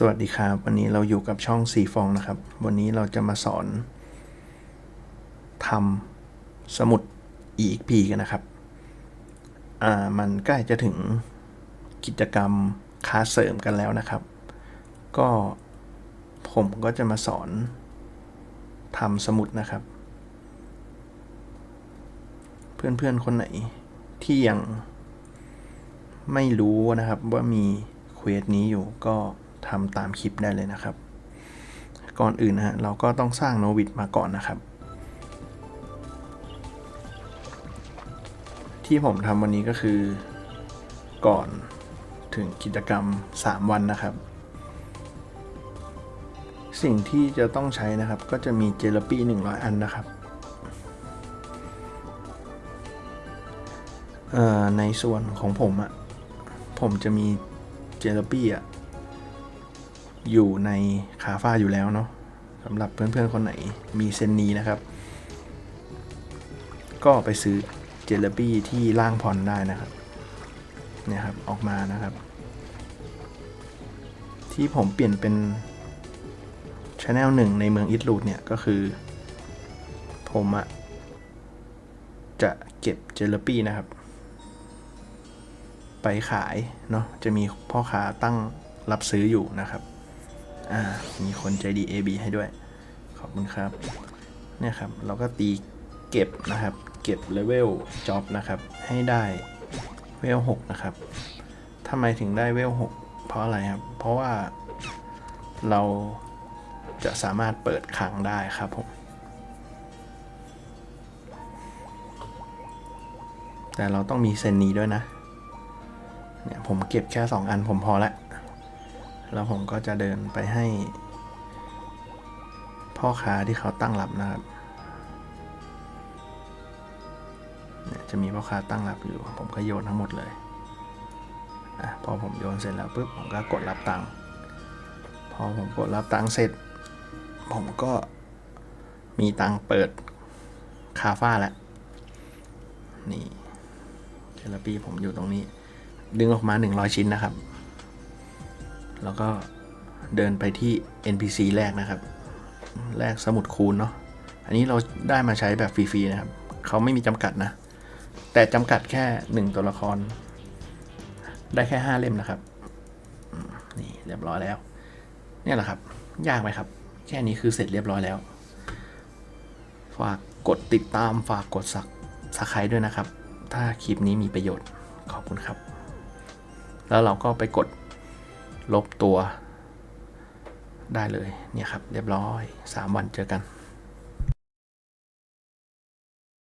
สวัสดีครับ วันนี้เราอยู่กับช่องสีฟองนะครับ วันนี้เราจะมาสอนทำสมุด EXP กันนะครับ อ่ามันใกล้จะถึงกิจกรรมคาสเสริมกันแล้วนะครับ ก็ผมก็จะมาสอนทำสมุดนะครับ เพื่อนๆคนไหนที่ยังไม่รู้นะครับว่ามีเควสนี้อยู่ก็ ทำตามคลิปได้เลยนะครับ ก่อนอื่นนะฮะเราก็ต้องสร้างโนวิดมาก่อนนะครับ ที่ผมทำวันนี้ก็คือก่อนถึงกิจกรรม 3 วันนะครับ สิ่งที่จะต้องใช้นะครับ ก็จะมีเจลปี้ 100 อันนะครับในส่วนของผมอะผมจะมีเจลปี้อะ อยู่ในคาฟ้าอยู่แล้วเนาะสำหรับเพื่อนๆคนไหนมีเซนนี้นะครับ ก็ไปซื้อเจลปี้ที่ล่างพรได้นะครับเนี่ยครับออกมานะครับ ที่ผมเปลี่ยนเป็นช anel หนึ่งในเมืองอิตลูดเนี่ยก็คือ ผมอะจะเก็บเจลปี้นะครับ ไปขายเนาะจะมีพ่อค้าตั้งรับซื้ออยู่นะครับ อ่ามีคนใจดี AB ให้ด้วย ขอบคุณครับ เนี่ยครับ เราก็ตีเก็บนะครับ เก็บเลเวลจ็อบนะครับ ให้ได้เวล6นะครับทำไมถึงได้เวล6เพราะอะไรครับ เพราะว่าเราจะสามารถเปิดคังได้ครับผม แต่เราต้องมีเซนนี้ด้วยนะ เนี่ยผมเก็บแค่ 2 อันผมพอละ แล้วผมก็จะเดินไปให้ พ่อค้าที่เขาตั้งรับนะครับเนี่ยจะมีพ่อค้าตั้งรับอยู่ ผมก็โยนทั้งหมดเลยอะพอผมโยนเสร็จแล้วปุ๊บผมก็กดรับตังค์พอผมกดรับตังค์เสร็จ ผมก็มีตังค์เปิดคาฟ้าแล้วนี่เทเลปีผมอยู่ตรงนี้ ดึงออกมา 100 ชิ้นนะครับ แล้วก็เดินไปที่ NPC แรกนะครับ แรกสมุดคูณเนาะ อันนี้เราได้มาใช้แบบฟรีๆนะครับ เขาไม่มีจำกัดนะ แต่จำกัดแค่ 1 ตัวละคร ได้แค่ 5 เล่มนะครับ นี่เรียบร้อยแล้ว เนี่ยแหละครับ ยากไหมครับ แค่นี้คือเสร็จเรียบร้อยแล้ว ฝากกดติดตาม ฝากกดสักสักใครด้วยนะครับ ถ้าคลิปนี้มีประโยชน์ ขอบคุณครับ แล้วเราก็ไปกด ลบตัวได้เลยเนี่ยครับ เรียบร้อย 3 วันเจอกัน